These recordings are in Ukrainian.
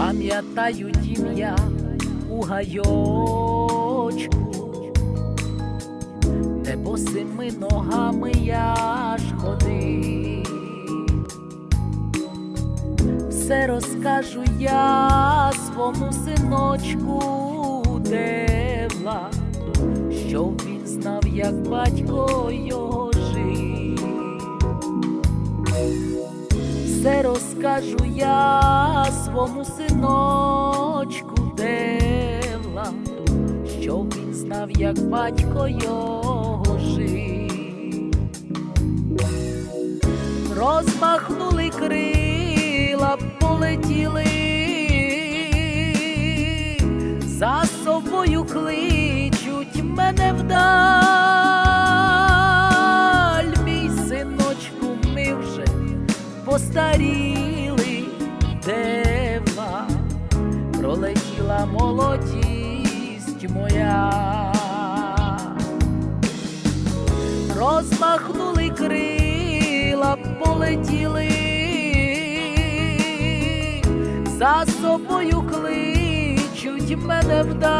пам'ятаю тім'я у гайочку, де босими ногами я ж ходив. Все розкажу я свому синочку Девла, щоб він знав, як батько його жив. Все розкажу я свому синочку Девла, щоб він знав, як батько його жив. Розмахнули крила, полетіли, за собою кличуть мене вдаль, молодість моя. Розмахнули крила, полетіли, за собою кличуть мене вдаль.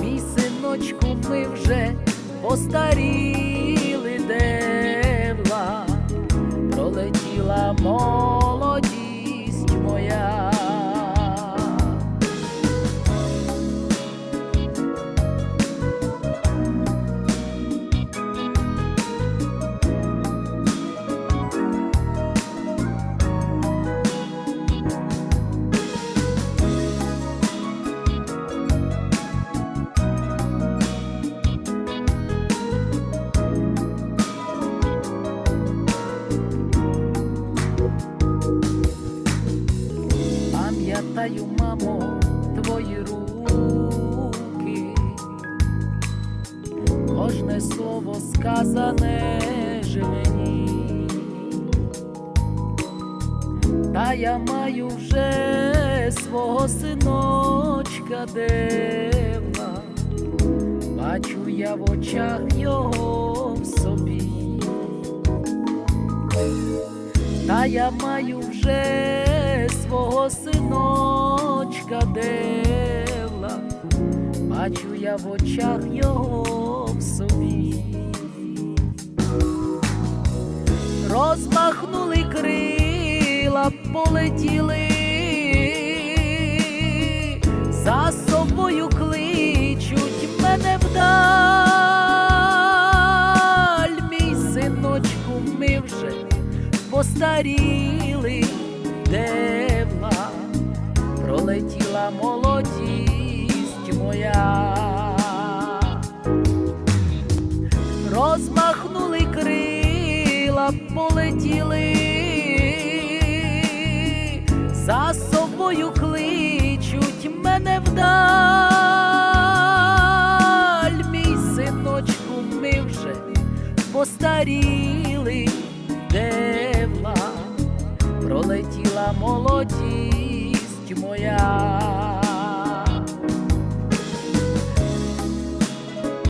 Мій синочку, ми вже постаріли, твої руки, кожне слово сказане же мені, та я маю вже свого синочка девла, бачу я в очах його в собі. Та я маю вже свого синочка девла, бачу я в очах його в собі. Розмахнули крила, полетіли, за собою кличуть мене вдаль, мій синочку, ми вже постаріли, девла, полетіли, за собою кличуть мене вдаль, мій синочку, ми вже постаріли, девла, пролетіла молодість моя.